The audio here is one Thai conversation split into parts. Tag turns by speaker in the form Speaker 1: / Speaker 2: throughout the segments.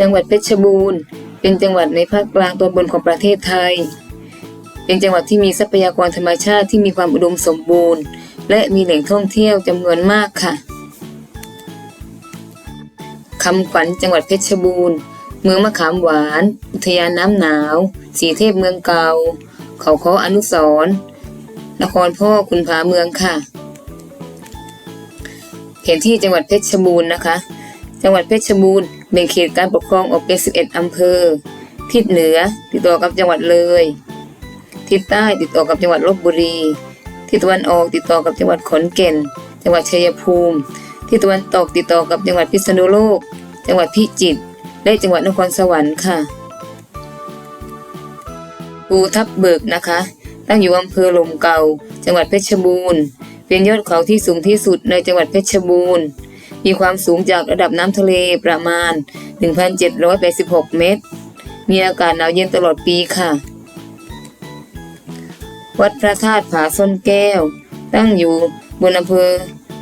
Speaker 1: จังหวัดเพชรบูรณ์ เป็นจังหวัดในภาคกลางตอนบนของประเทศไทย เป็นจังหวัดที่มีทรัพยากรธรรมชาติที่มีความอุดมสมบูรณ์ และมีแหล่งท่องเที่ยวจำนวนมากค่ะคำขวัญจังหวัดเพชรบูรณ์ เมืองมะขามหวาน อุทยานน้ำหนาว สีเทพเมืองเก่า เขาค้ออนุสรนครพ่อคุณผาเมืองค่ะแผนที่จังหวัดเพชรบูรณ์นะคะ จังหวัดเพชรบูรณ์ แบ่งเขตการปกครองออกเป็น 11 อำเภอ ทิศเหนือติดต่อกับจังหวัดเลย ทิศใต้ติดต่อกับจังหวัดลบบุรี ทิศตะวันออกติดต่อกับจังหวัดขอนแก่น จังหวัดชัยภูมิ ทิศตะวันตกติดต่อกับจังหวัดพิษณุโลก จังหวัดพิจิตร และจังหวัดนครสวรรค์ค่ะ ภูทับเบิกนะคะ ตั้งอยู่อำเภอลมเก่า จังหวัดเพชรบูรณ์ เป็นยอดเขาที่สูงที่สุดในจังหวัดเพชรบูรณ์ มีความสูงจากระดับน้ำทะเลประมาณ 1,786 เมตร มีอากาศหนาวเย็นตลอดปีค่ะ วัดพระธาตุผาส้นแก้ว ตั้งอยู่บนอำเภอ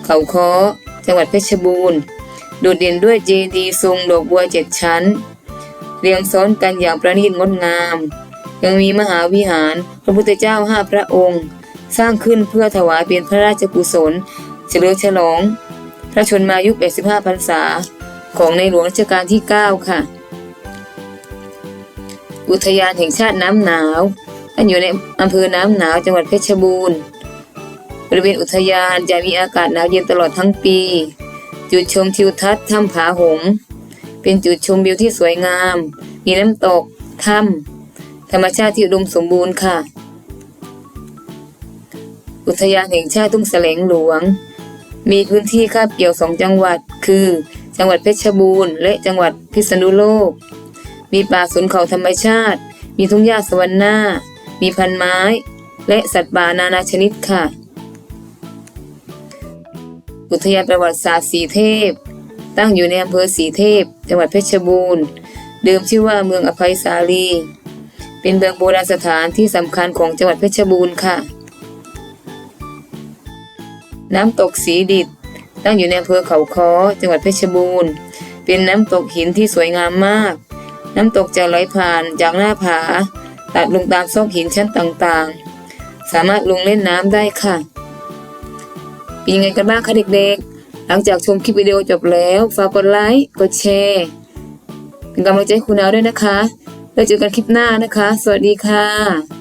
Speaker 1: เขาค้อ จังหวัดเพชรบูรณ์ โดดเด่นด้วยเจดีย์ทรงดอกบัวเจ็ดชั้น เรียงซ้อนกันอย่างประณีตงดงาม ยังมีมหาวิหารพระพุทธเจ้าห้าพระองค์ สร้างขึ้นเพื่อถวายเป็นพระราชกุศล เฉลิมฉลอง พระชนมายุ 85พรรษา ของในหลวงรัชกาลที่ 9 ค่ะ อุทยานแห่งชาติน้ำหนาวตั้งอยู่ในอำเภอน้ำหนาวจังหวัดเพชรบูรณ์ บริเวณอุทยานจะมีอากาศหนาวเย็นตลอดทั้งปี จุดชมทิวทัศน์ถ้ำผาหง เป็นจุดชมวิวที่สวยงาม มีน้ำตก ถ้ำธรรมชาติที่อุดมสมบูรณ์ค่ะ อุทยานแห่งชาติทุ่งแสลงหลวง มีพื้นที่คาบเกี่ยวสองจังหวัด คือ จังหวัดเพชรบูรณ์และจังหวัดพิษณุโลก มีป่าสนเขาธรรมชาติ มีทุ่งหญ้าสวรรณามีพันไม้ และสัตว์ป่านานาชนิดค่ะ อุทยานประวัติศาสตร์สีเทพ ตั้งอยู่ในอำเภอสีเทพ จังหวัดเพชรบูรณ์ เดิมชื่อว่าเมืองอภัยสาลี เป็นเมืองโบราณสถานที่สำคัญของจังหวัดเพชรบูรณ์ค่ะ น้ำตกสีดิดตั้งอยู่ในอำเภอเขาค้อจังหวัดเพชรบูรณ์ เป็นน้ำตกหินที่สวยงามมาก น้ำตกจะไหลผ่านจากหน้าผา ตัดลงตามซอกหินชั้นต่างๆ สามารถลงเล่นน้ำได้ค่ะ เป็นยังไงกันบ้างคะเด็กๆ หลังจากชมคลิปวิดีโอจบแล้วฝากกดไลค์กดแชร์เป็นกำลังใจให้คุณเอาด้วยนะคะ แล้วเจอกันคลิปหน้านะคะ สวัสดีค่ะ